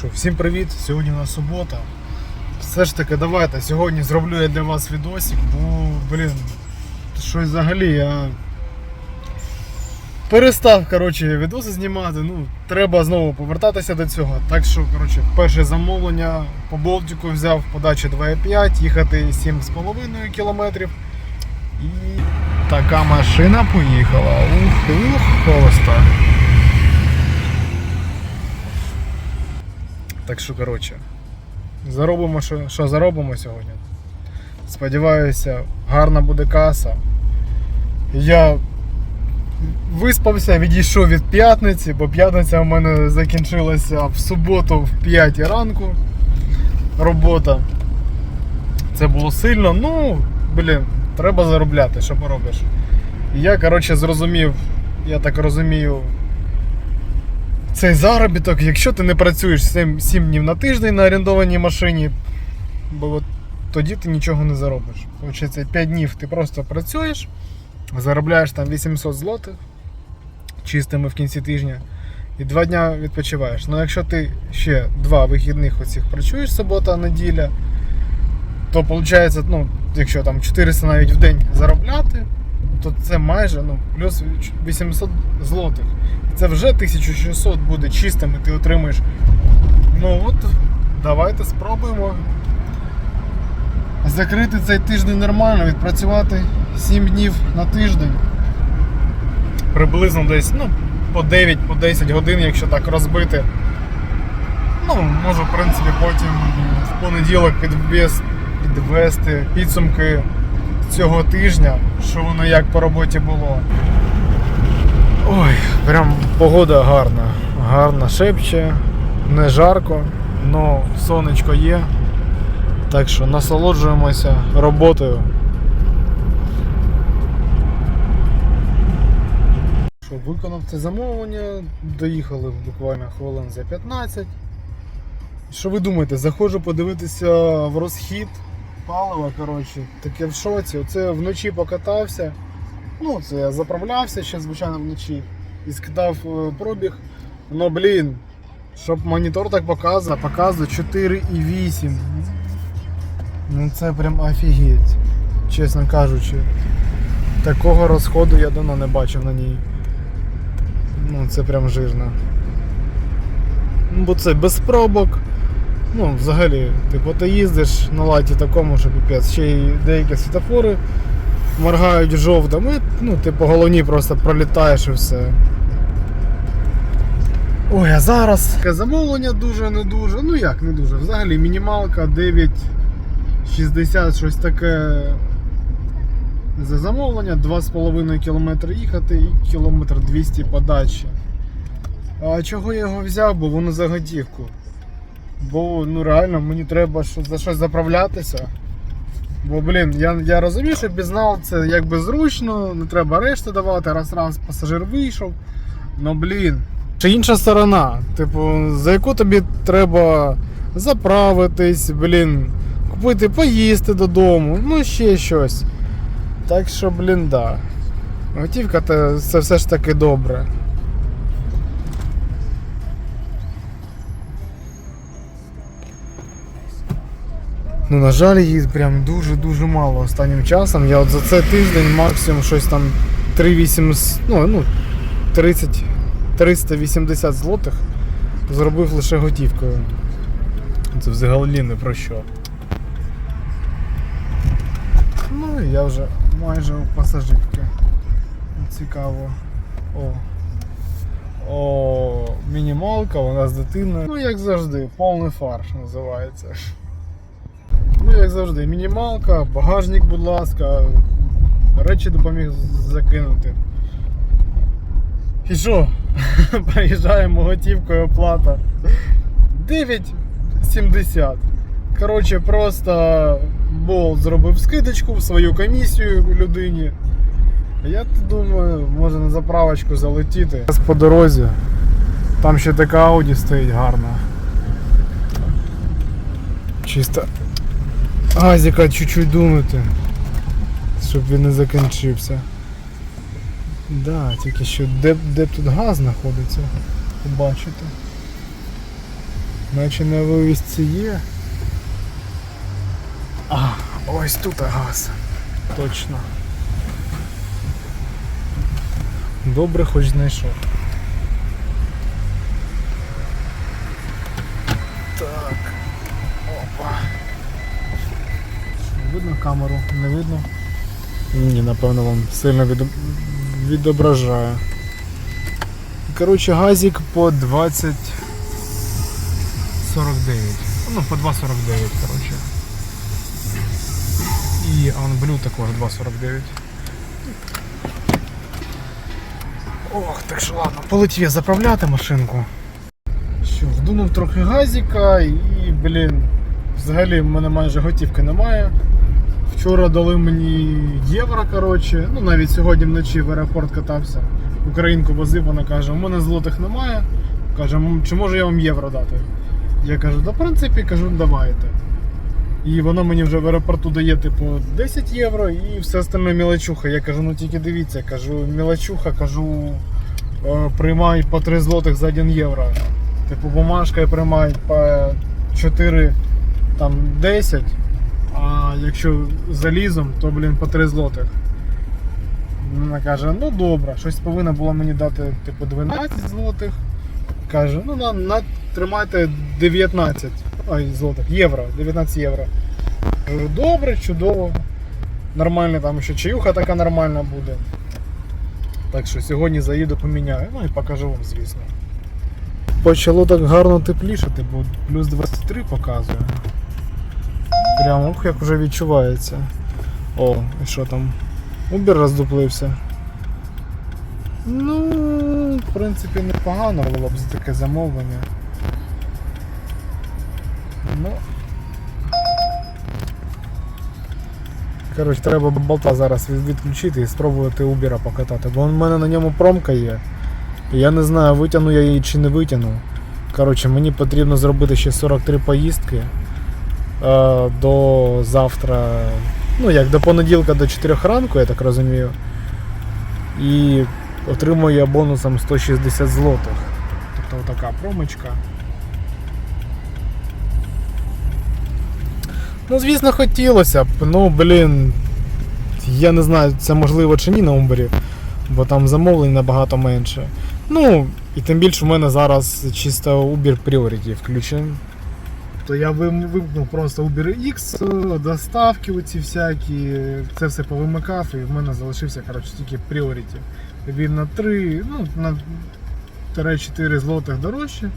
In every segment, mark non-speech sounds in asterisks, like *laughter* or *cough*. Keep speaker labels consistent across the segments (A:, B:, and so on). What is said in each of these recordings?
A: що, всім привіт! Сьогодні у нас субота. Все ж таки, давайте сьогодні зроблю я для вас відосик, бо, блін, щось взагалі я перестав коротше, відоси знімати. Ну, треба знову повертатися до цього. Так що, коротше, перше замовлення по Болтику взяв подачі 2,5, їхати 7,5 кілометрів. І така машина поїхала. Ух, ух, холоста. Так що, коротше, заробимо, що, що заробимо сьогодні. Сподіваюся, гарна буде каса. Я виспався, відійшов від п'ятниці, бо п'ятниця у мене закінчилася в суботу в 5 ранку. Робота. Це було сильно, ну, блін, треба заробляти, що поробиш. Я, коротше, зрозумів, я так розумію, цей заробіток, якщо ти не працюєш 7, 7 днів на тиждень на орендованій машині, бо от тоді ти нічого не заробиш. Получається, 5 днів ти просто працюєш, заробляєш там 800 злотих чистими в кінці тижня, і 2 дня відпочиваєш. Ну якщо ти ще 2 вихідних оцих працюєш субота, неділя, то виходить, ну, якщо там 400 навіть в день заробляти, то це майже ну, плюс 800 злотих. Це вже 1600 буде чистим, і ти отримаєш. Ну от, давайте спробуємо закрити цей тиждень нормально, відпрацювати 7 днів на тиждень. Приблизно десь ну, по 9 по 10 годин, якщо так розбити. Ну, можу, в принципі, потім в понеділок підвес, підвести підсумки цього тижня, що воно як по роботі було. Ой, прям погода гарна. Гарна шепче, не жарко, але сонечко є. Так що насолоджуємося роботою. Що, виконав це замовлення, доїхали буквально хвилин за 15. Що ви думаєте, заходжу подивитися в розхід палива, коротше, таке в шоці. Оце вночі покатався. Ну, це я заправлявся ще, звичайно, вночі і скидав е, пробіг. Ну, блін, щоб монітор так показував, показує 4,8. Ну це прям офігеть, чесно кажучи. Такого розходу я давно не бачив на ній. Ну, це прям жирно. Ну, бо це без пробок. Ну, взагалі, типу, ти їздиш на латі такому, що піпець, ще й деякі світофори моргають жовтим, ну, ти по головні просто пролітаєш і все. Ой, а зараз таке замовлення дуже не дуже. Ну як не дуже. Взагалі мінімалка 9,60, щось таке за замовлення, 2,5 км їхати і кілометр 200 подачі. А чого я його взяв? Бо воно за готівку. Бо ну реально мені треба за щось заправлятися. Бо, блін, я, я розумію, що бізнал це якби зручно, не треба решти давати, раз раз пасажир вийшов. Ну блін. Чи інша сторона, типу, за яку тобі треба заправитись, блін, купити поїсти додому, ну ще щось. Так що, блін, да. Готівка це все ж таки добре. Ну, на жаль, її прям дуже-дуже мало останнім часом. Я от за цей тиждень максимум щось там 3,8, ну, ну 30, 380 злотих зробив лише готівкою. Це взагалі не про що. Ну і я вже майже у пасажирки. Цікаво. О. О, мінімалка, вона з дитиною. Ну, як завжди, повний фарш називається. Ну, як завжди, мінімалка, багажник, будь ласка, речі допоміг закинути. І що? *laughs* Приїжджаємо готівкою оплата. 9,70. Коротше, просто Болт зробив скидочку в свою комісію людині. Я думаю, може на заправочку залетіти. По дорозі. Там ще така Ауді стоїть гарна. Чисто газіка чуть-чуть дунути, щоб він не закінчився. Да, тільки що де, де б тут газ знаходиться, побачите. Наче на вивісці є. А, ось тут газ. Точно. Добре, хоч знайшов. Так. Опа. Видно камеру? Не видно? Ні, напевно, вам сильно відображає. Коротше, газик по 20 49. Ну, по 2,49, коротше. І Unblue також 2,49. Ох, так що ладно, полетів я заправляти машинку. Що, вдунув трохи газика і, блін, взагалі в мене майже готівки немає. Вчора дали мені євро, коротше. Ну навіть сьогодні вночі в аеропорт катався. Українку возив, вона каже, у мене злотих немає. Каже, чи можу я вам євро дати? Я кажу, да в принципі, кажу, давайте. І воно мені вже в аеропорту дає типу 10 євро і все остальне мілочуха. Я кажу, ну тільки дивіться, кажу, мілочуха, кажу, е, приймай по 3 злотих за 1 євро. Типу бумажка приймають по 4 там 10, а якщо залізом, то блін по 3 злотих. Вона каже, ну добре, щось повинна була мені дати типу 12 злотих. Каже, ну на, на тримайте 19 ой, злотих, євро, 19 євро. Кажу, добре, чудово. Нормально, там ще чаюха така нормальна буде. Так що сьогодні заїду поміняю, ну і покажу вам, звісно. Почало так гарно теплішати, бо плюс 23 показує. Прямо ух, як вже відчувається. О, і що там? Убір роздуплився. Ну, в принципі, непогано було б за таке замовлення. Ну. Коротше, треба болта зараз відключити і спробувати Убіра покатати, бо в мене на ньому промка є. Я не знаю, витягну я її чи не витягну. Коротше, мені потрібно зробити ще 43 поїздки до завтра. Ну, як до понеділка до 4 ранку, я так розумію. І отримую я бонусом 160 злотих. Тобто така промочка. Ну, звісно, хотілося б. Ну, блін. Я не знаю, це можливо чи ні на Умбері, бо там замовлень набагато менше. Ну, і тим більше в мене зараз чисто Uber Priority включений. То я вимкнув просто Uber X, е, доставки оці всякі, це все повимикав і в мене залишився коротше, тільки Priority. Він на 3, ну, на 3-4 злотих дорожче.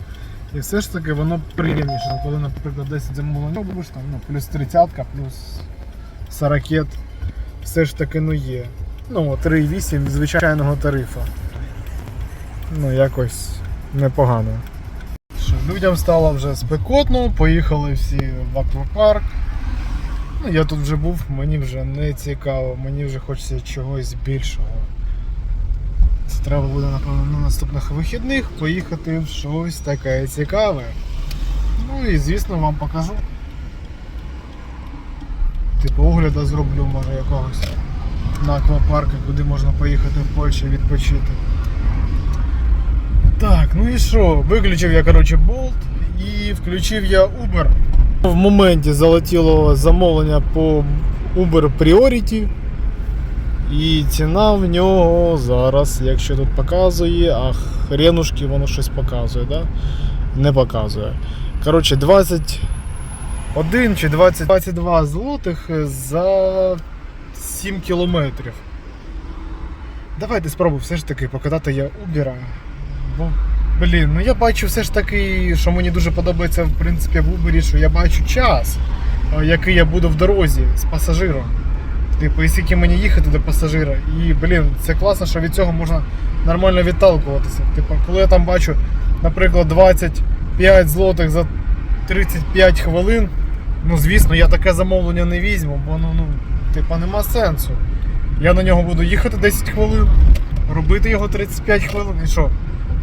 A: І все ж таки воно приємніше. Ну, Коли, наприклад, 10 замовлень робиш, там, ну, плюс 30, плюс 40, все ж таки ну є. Ну, 3,8 звичайного тарифу. Ну, якось непогано. Людям стало вже спекотно, поїхали всі в аквапарк. Ну, я тут вже був, мені вже не цікаво, мені вже хочеться чогось більшого. Це треба буде, напевно, на наступних вихідних поїхати в щось таке цікаве. Ну і звісно вам покажу. Типу огляда зроблю, може якогось на аквапарки, куди можна поїхати в Польщі відпочити. Так, ну і що? Виключив я, коротше, болт і включив я Uber. В моменті залетіло замовлення по Uber Priority. І ціна в нього зараз, якщо тут показує, а хренушки воно щось показує, да? Не показує. Коротше, 21 чи 20, 22 злотих за 7 кілометрів. Давайте спробую все ж таки покатати я Uber. Бо, блін, ну я бачу все ж таки, що мені дуже подобається в принципі в Uber, що я бачу час, е, який я буду в дорозі з пасажиром. Типу, і скільки мені їхати до пасажира. І, блін, це класно, що від цього можна нормально відталкуватися. Типу, коли я там бачу, наприклад, 25 злотих за 35 хвилин, ну звісно, я таке замовлення не візьму, бо ну, ну типу, нема сенсу. Я на нього буду їхати 10 хвилин, робити його 35 хвилин і що?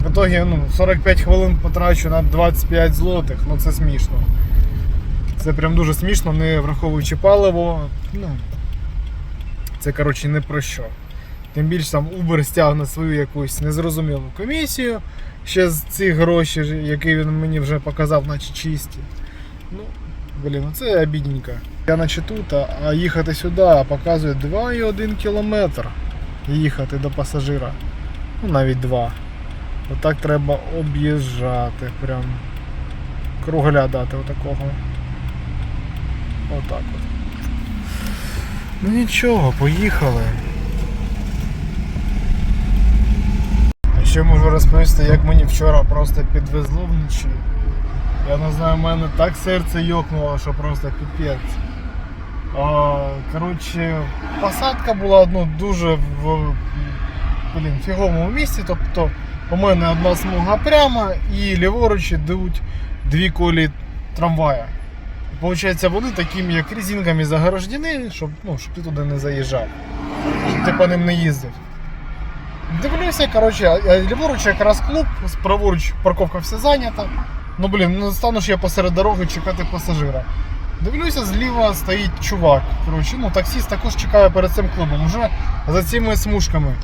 A: В итогі ну, 45 хвилин потрачу на 25 злотих, ну це смішно. Це прям дуже смішно, не враховуючи паливо. Ну, це коротше не про що. Тим більше там Uber стягне свою якусь незрозумілу комісію. Ще з цих грошей, які він мені вже показав, наче чисті. Ну, блін, ну це обідненько. Я наче тут, а- а їхати сюди показує 2,1 кілометр їхати до пасажира. Ну навіть 2. Отак треба об'їжджати. Прям кругаля дати отакого. Отак от. Ну нічого, поїхали. А ще можу розповісти, як мені вчора просто підвезло вночі. Я не знаю, в мене так серце йокнуло, що просто піпець. Коротше, посадка була ну, дуже в блін, фіговому місці. Тобто у мене одна смуга прямо і ліворуч йдуть дві колі трамвая. Получається, вони такими як резинками загорождені, щоб, ну, щоб ти туди не заїжджав. Щоб ти по ним не їздив. Дивлюся, коротше, ліворуч якраз клуб, праворуч парковка вся зайнята. Ну блін, ну стану ж я посеред дороги чекати пасажира. Дивлюся, зліва стоїть чувак. Коротше, ну таксіст також чекає перед цим клубом, вже за цими смужками.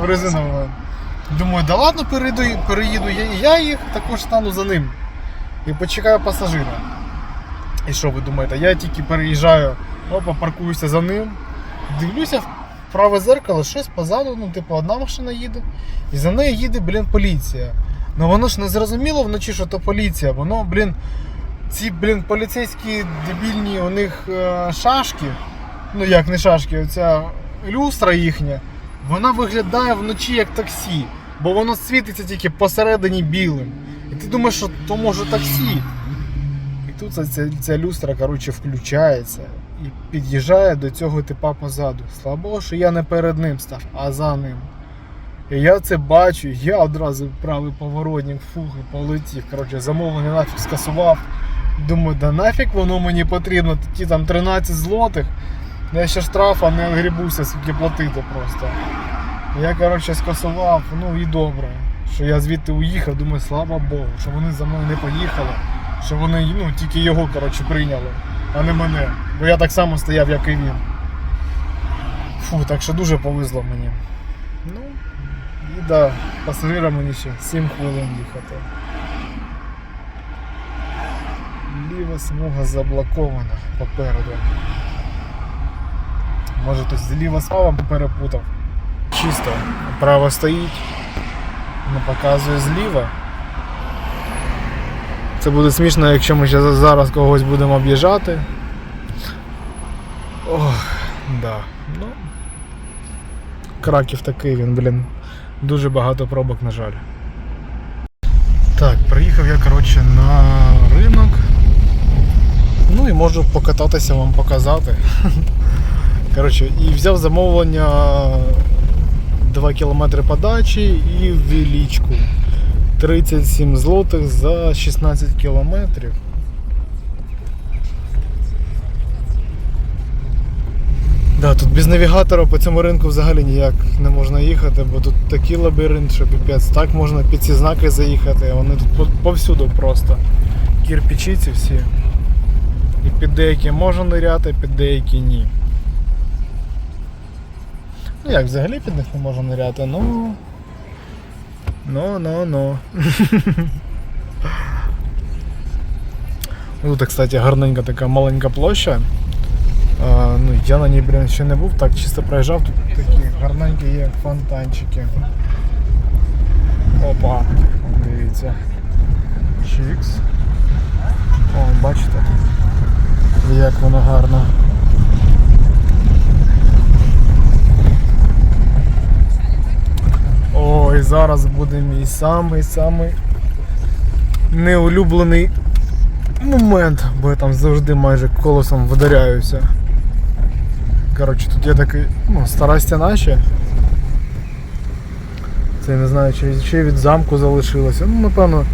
A: Ну, резиновими. Думаю, да ладно, перейду, переїду я, я їх також стану за ним. І почекаю пасажира. І що ви думаєте? Я тільки переїжджаю, опа, паркуюся за ним. Дивлюся в праве зеркало, щось позаду, ну, типу, одна машина їде, і за нею їде, блін, поліція. Ну воно ж не зрозуміло вночі, що то поліція. Воно, блін, ці, блін, поліцейські дебільні, у них е, шашки. Ну як не шашки, оця люстра їхня, вона виглядає вночі як таксі, бо воно світиться тільки посередині білим. І ти думаєш, що то може таксі. І тут ця, ця, ця люстра коротше, включається і під'їжджає до цього типа позаду. Слава Богу, що я не перед ним став, а за ним. І я це бачу, я одразу правий поворотник, фух, і полетів. Коротше, замовлення нафіг скасував. Думаю, да нафіг воно мені потрібно, ті там 13 злотих. Я ще штрафа не грібуся, скільки платити просто. Я, коротше, скасував, ну і добре. Що я звідти уїхав, думаю, слава Богу, що вони за мною не поїхали, що вони ну, тільки його коротше, прийняли, а не мене. Бо я так само стояв, як і він. Фу, так що дуже повезло мені. Ну, і да, пасажира мені ще 7 хвилин їхати. Ліва смуга заблокована попереду. Може хтось зліва з правом перепутав. Чисто. Право стоїть. Не показує зліва. Це буде смішно, якщо ми ще зараз когось будемо об'їжджати. Ох, да. Ну. Краків такий він, блін. Дуже багато пробок, на жаль. Так, приїхав я, коротше, на ринок. Ну і можу покататися вам показати. *laughs* Коротше, і взяв замовлення 2 км подачі і в Вілічку. 37 злотих за 16 кілометрів. Да, тут без навігатора по цьому ринку взагалі ніяк не можна їхати, бо тут такий лабіринт, що піпець. Так можна під ці знаки заїхати, вони тут по- повсюду просто. Кірпічі ці всі. І під деякі можна ниряти, під деякі ні. Ну як, взагалі під них не можна ниряти, ну. Ну, ну, *laughs* ну. Тут, кстати, гарненька така маленька площа. А, ну, я на ній, блін, ще не був, так чисто проїжджав, тут такі гарненькі є фонтанчики. Опа, дивіться. Чікс. О, бачите? Як воно гарно. Ой, зараз буде мій самий-самий неулюблений момент, бо я там завжди майже колесом вдаряюся. Коротше, тут є такий, ну, стара стіна ще. Це не знаю, чи, чи від замку залишилося. Ну, напевно,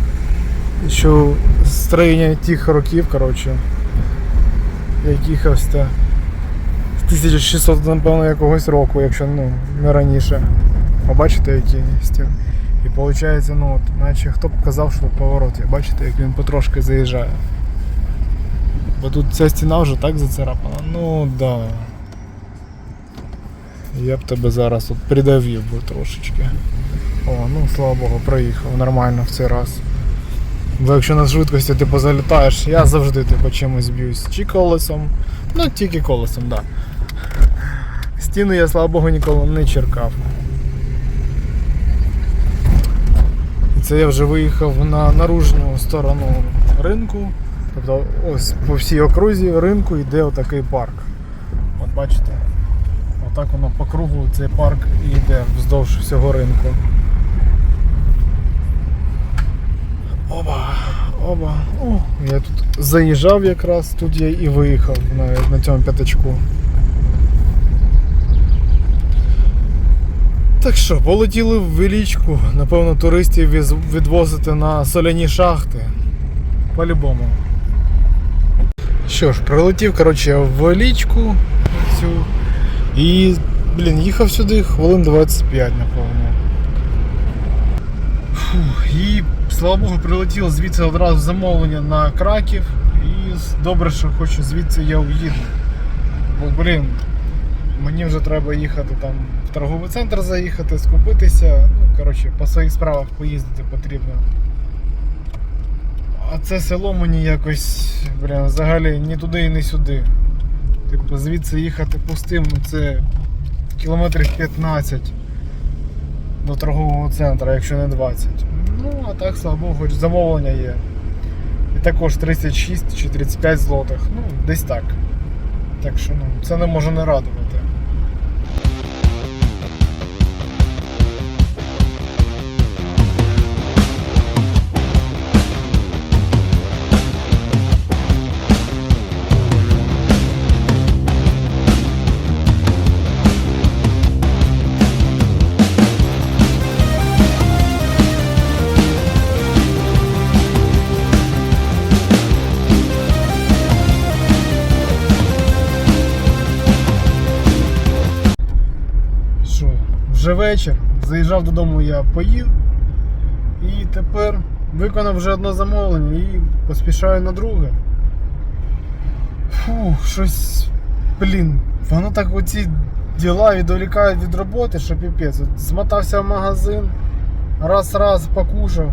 A: що строєння тих років, коротше, якихось з 1600, напевно, якогось року, якщо ну, не раніше. Побачите, які стіни. І виходить, ну от, наче хто б казав, що тут поворот є. Бачите, як він потрошки заїжджає. Бо тут ця стіна вже так зацарапана. Ну да. Я б тебе зараз тут придавив би трошечки. О, ну слава Богу, проїхав нормально в цей раз. Бо якщо на швидкості ти позалітаєш, я завжди типу чимось б'юсь. Чи колесом, ну тільки колесом, так. Да. Стіну я, слава Богу, ніколи не черкав. І це я вже виїхав на наружну сторону ринку. Тобто ось по всій окрузі ринку йде отакий парк. От бачите, отак воно по кругу цей парк йде вздовж всього ринку. Оба, оба. О, я тут заїжджав якраз, тут я і виїхав на, на цьому п'ятачку. Так що, полетіли в величку, напевно, туристів відвозити на соляні шахти. По-любому. Що ж, прилетів, коротше, в величку цю. І, блін, їхав сюди хвилин 25, напевно. Фух, і слава Богу, прилетіло звідси одразу замовлення на Краків. І добре, що хочу звідси я уїду. Бо, блін, мені вже треба їхати там в торговий центр заїхати, скупитися. Ну, коротше, по своїх справах поїздити потрібно. А це село мені якось, блін, взагалі ні туди і не сюди. Типу, звідси їхати пустим, ну це кілометрів 15 до торгового центру, якщо не 20. Ну, а так, слава Богу, хоч замовлення є. І також 36 чи 35 злотих. Ну, десь так. Так що ну, це не може не радувати. Вже вечір. Заїжджав додому, я поїв. І тепер виконав вже одне замовлення і поспішаю на друге. Фух, щось. Блін, воно так оці діла відволікають від роботи, що піпець. От Змотався в магазин, раз-раз покушав.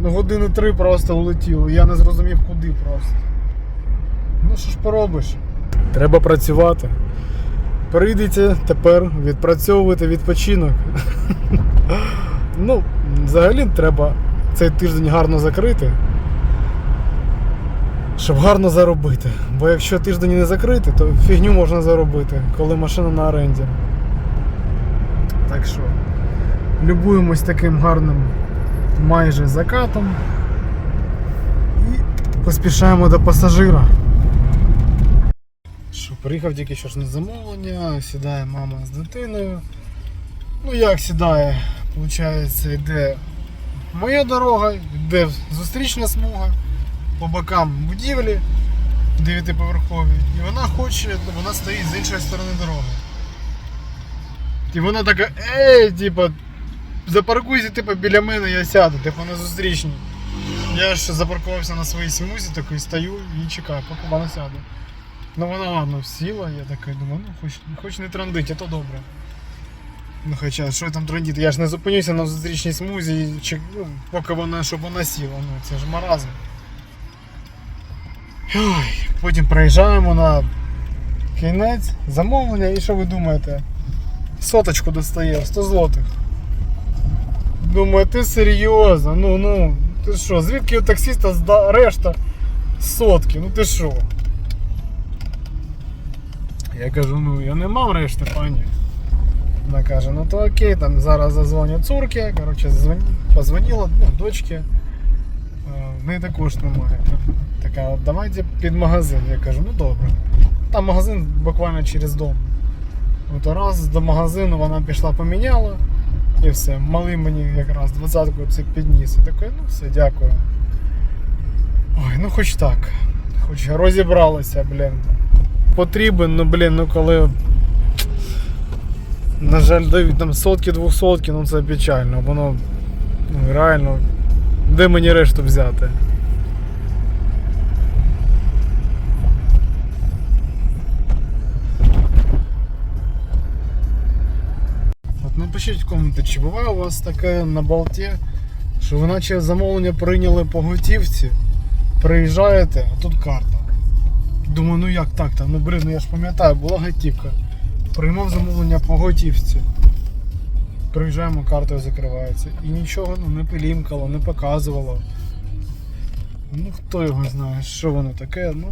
A: Ну, години три просто улетіло. Я не зрозумів куди просто. Ну що ж поробиш? Треба працювати. Прийдеться тепер відпрацьовувати відпочинок. *laughs* ну, взагалі треба цей тиждень гарно закрити. Щоб гарно заробити. Бо якщо тиждень не закрити, то фігню можна заробити, коли машина на оренді. Так що, любуємось таким гарним майже закатом. І поспішаємо до пасажира. Що, приїхав тільки що ж на замовлення, сідає мама з дитиною. Ну як сідає? Получається, йде моя дорога, йде зустрічна смуга, по бокам будівлі дев'ятиповерхові. І вона хоче, вона стоїть з іншої сторони дороги. І вона така, ей, типа, запаркуйся типу, біля мене, я сяду, типу на зустрічній. Я ж запаркувався на своїй смузі, такий стою і чекаю, поки вона сяде. Ну вона ладно сіла, я такий думаю, ну хоч, хоч не трандить, а то добре. Ну хоча, що там трандіти? Я ж не зупинюся на зустрічній смузі, чек... ну, поки вона, щоб вона сіла, ну це ж маразм. Ой, потім приїжджаємо на кінець, замовлення і що ви думаєте? Соточку достає, 100 злотих. Думаю, ти серйозно, ну ну, ти що, звідки у таксиста зда... решта сотки, ну ти що? Я кажу, ну я не мав решти, пані. Вона каже, ну то окей, там зараз зазвоню цурки, коротше, позвонила, ну, дочки. Е, В неї також немає. Така, давайте під магазин. Я кажу, ну добре. Там магазин буквально через дом. От раз до магазину вона пішла поміняла і все. Малий мені якраз двадцятку це підніс. Я такий, ну все, дякую. Ой, ну хоч так. Хоч розібралися, блін. Потрібен, ну блін, ну коли. На жаль, дають там сотки, двохсотки, ну це печально. Воно реально. Де мені решту взяти? напишіть в коменти, чи буває у вас таке на болті, що ви наче замовлення прийняли по готівці, приїжджаєте, а тут карта. Думаю, ну як так там? Ну блин, ну я ж пам'ятаю, була готівка. Приймав замовлення по готівці. Приїжджаємо, картою закривається. І нічого ну, не пилімкало, не показувало. Ну хто його знає, що воно таке, ну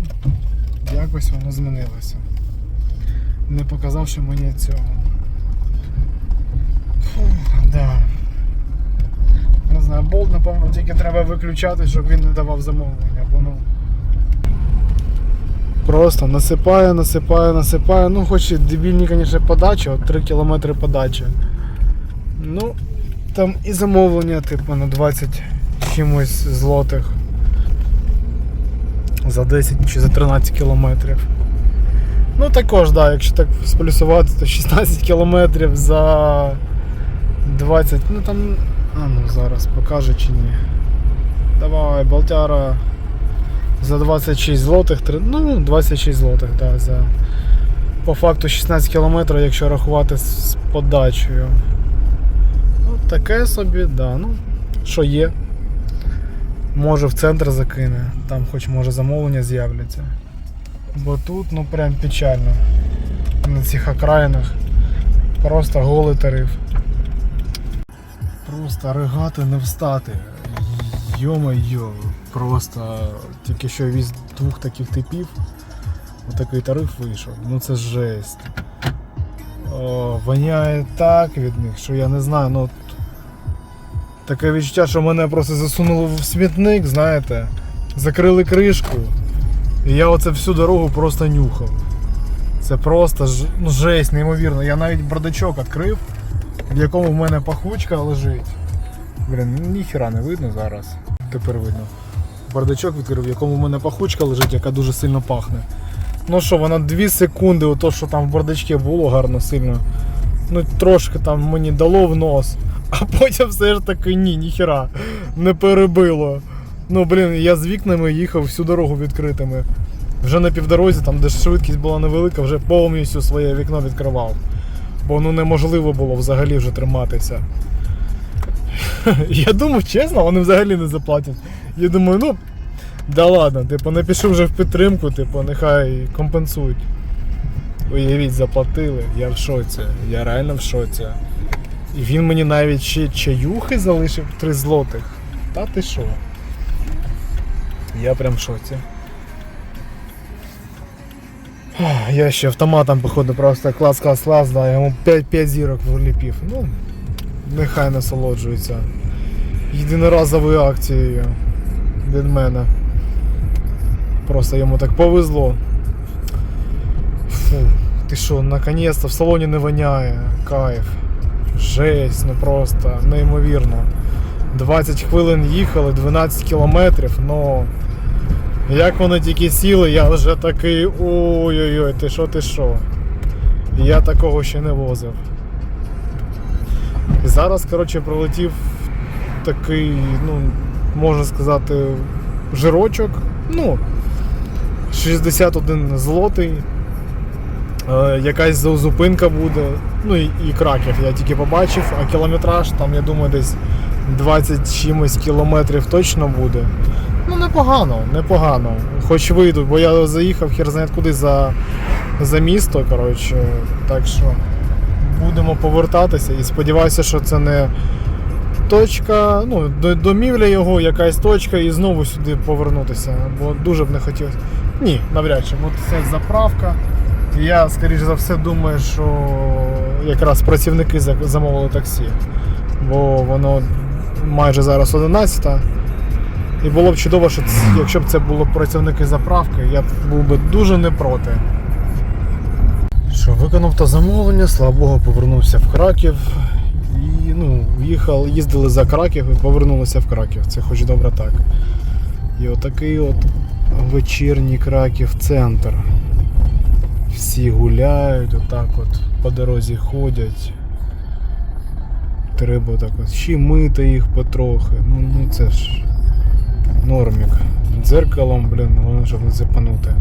A: якось воно змінилося. Не показавши мені цього. Фух, да. Не знаю, болт, напевно, тільки треба виключати, щоб він не давав замовлення, бо ну. Просто насипає, насипає, насипає. Ну, хоч і дебільні, звісно, подача, от 3 км подача. Ну, там і замовлення, типу, на 20 чимось злотих. За 10 чи за 13 кілометрів. Ну також, да, якщо так сплюсувати, то 16 кілометрів за 20. Ну там. А ну зараз покаже чи ні. Давай, Балтяра за 26 злотих, ну 26 злотих, да, за по факту 16 кілометрів, якщо рахувати з з подачею. Ну, таке собі, да, ну, що є. Може в центр закине, там хоч може замовлення з'являться. Бо тут ну прям печально. На цих окраїнах просто голий тариф. Просто ригати не встати. Йо-моє, просто тільки що віз двох таких типів. Отакий тариф вийшов. Ну це жесть. О, воняє так від них, що я не знаю, ну. Таке відчуття, що мене просто засунули в смітник, знаєте, закрили кришку. І я оце всю дорогу просто нюхав. Це просто ж- ну, жесть, неймовірно. Я навіть бардачок відкрив, в якому в мене пахучка лежить. Блін, ніхіра не видно зараз. Тепер видно. Бардачок відкрив, в якому в мене пахучка лежить, яка дуже сильно пахне. Ну що, вона 2 секунди, ото, що там в бардачці було гарно сильно. Ну трошки там мені дало в нос. *laughs* А потім все ж таки ні, ніхіра, не перебило. Ну блін, я з вікнами їхав всю дорогу відкритими. Вже на півдорозі, там де швидкість була невелика, вже повністю своє вікно відкривав. Бо ну неможливо було взагалі вже триматися. *laughs* Я думав, чесно, вони взагалі не заплатять. Я думаю, ну, да ладно, типу, напишу вже в підтримку, типу, нехай компенсують. Уявіть, заплатили, я в шоці, я реально в шоці. І він мені навіть ще чаюхи залишив 3 злотих. Та ти що? Я прям в шоці. Я ще автоматом, походу, просто клас, клас, клас, да, я йому 5, 5 зірок вліпів. Ну, нехай насолоджується. Єдиноразовою акцією від мене. Просто йому так повезло. Фу, ти що, наконець-то в салоні не воняє. Кайф. Жесть, ну просто неймовірно. 20 хвилин їхали, 12 кілометрів, ну. Як вони тільки сіли, я вже такий ой-ой-ой, ти що, ти що? Я такого ще не возив. І зараз, коротше, пролетів такий, ну, можна сказати, жирочок. Ну, 61 злотий. Е, якась зупинка буде. Ну і, і краків я тільки побачив, а кілометраж там, я думаю, десь 20 чимось кілометрів точно буде. Ну, непогано, непогано. Хоч вийду, бо я заїхав хер знає куди за, за місто. коротше. Так що будемо повертатися і сподіваюся, що це не точка, ну, домівля його, якась точка, і знову сюди повернутися. Бо дуже б не хотілося. Ні, навряд чи. От це заправка. Я, скоріш за все, думаю, що якраз працівники замовили таксі. Бо воно майже зараз 11. І було б чудово, що якщо б це було працівники заправки, я б був би дуже не проти. Що, виконав то замовлення, слава Богу, повернувся в Краків. І ну, їхали, їздили за Краків і повернулися в Краків. Це хоч добре так. І отакий от вечірній Краків центр. Всі гуляють, отак от по дорозі ходять. Треба так от ще мити їх потрохи. Ну, ну це ж нормік. Дзеркалом, блін, воно щоб не запанути.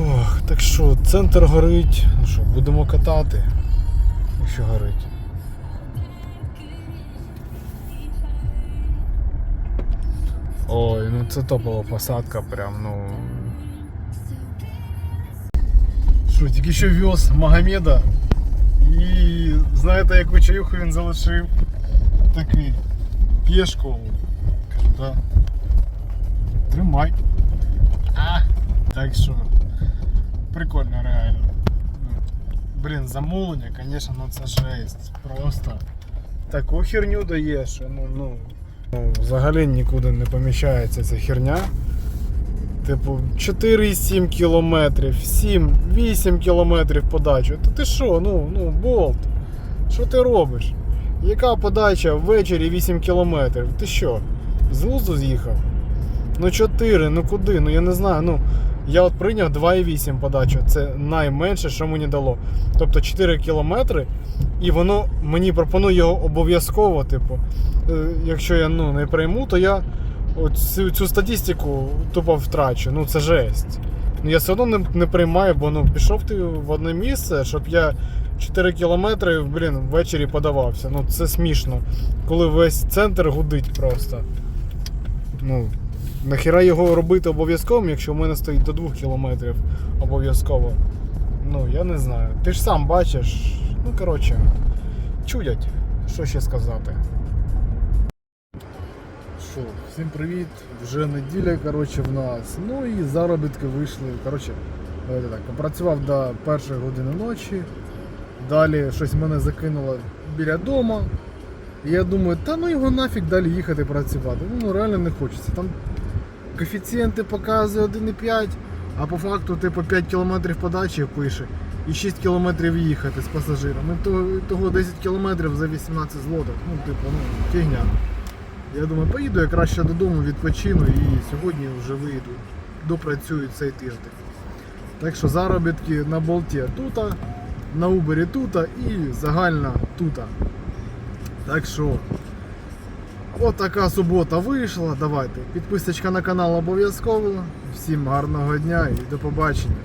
A: Ох, Так що, центр горить. Ну що, будемо катати, якщо горить. Ой, ну це топова посадка, прям, ну. Що, тільки що вез Магомеда. І знаєте, яку чаюху він залишив? Такий. Пішку. Кажу, да. Тримай. А, так що. Прикольно, реально. Ну, Блін, замовлення, звісно, ну це жесть. Просто таку херню дає, що ну, ну, ну взагалі нікуди не поміщається ця херня. Типу 4,7 кілометрів, 7-8 кілометрів подачу. Та ти що, ну, ну, болт. Що ти робиш? Яка подача ввечері 8 кілометрів? Ти що? З лузу з'їхав? Ну 4, ну куди? Ну я не знаю. Ну, я от прийняв 2,8 подачу. Це найменше, що мені дало. Тобто 4 кілометри, і воно мені пропонує його обов'язково. Типу, Е, якщо я ну, не прийму, то я от цю, цю статистику тупо втрачу. Ну це жесть. Ну я все одно не, не приймаю, бо ну пішов ти в одне місце, щоб я 4 кілометри, блін, ввечері подавався. Ну це смішно. Коли весь центр гудить просто. Ну, нахіра його робити обов'язковим, якщо в мене стоїть до 2 кілометрів обов'язково. Ну, я не знаю. Ти ж сам бачиш. Ну, коротше, чудять. Що ще сказати? Що, всім привіт. Вже неділя, коротше, в нас. Ну і заробітки вийшли. Коротше, давайте так, попрацював до першої години ночі. Далі щось мене закинуло біля дома. І я думаю, та ну його нафіг далі їхати працювати. Ну реально не хочеться. Там коефіцієнти показує 1,5, а по факту типу 5 км подачі пише і 6 км їхати з пасажирами. Того, того 10 км за 18 злотих. Ну, типу, ну, фігня. Я думаю, поїду я краще додому, відпочину і сьогодні вже вийду, допрацюю цей тиждень. Так що заробітки на болті тута, на Uber тута і загальна тута. Так що, от така субота вийшла. Давайте. Підписочка на канал обов'язково. Всім гарного дня і до побачення.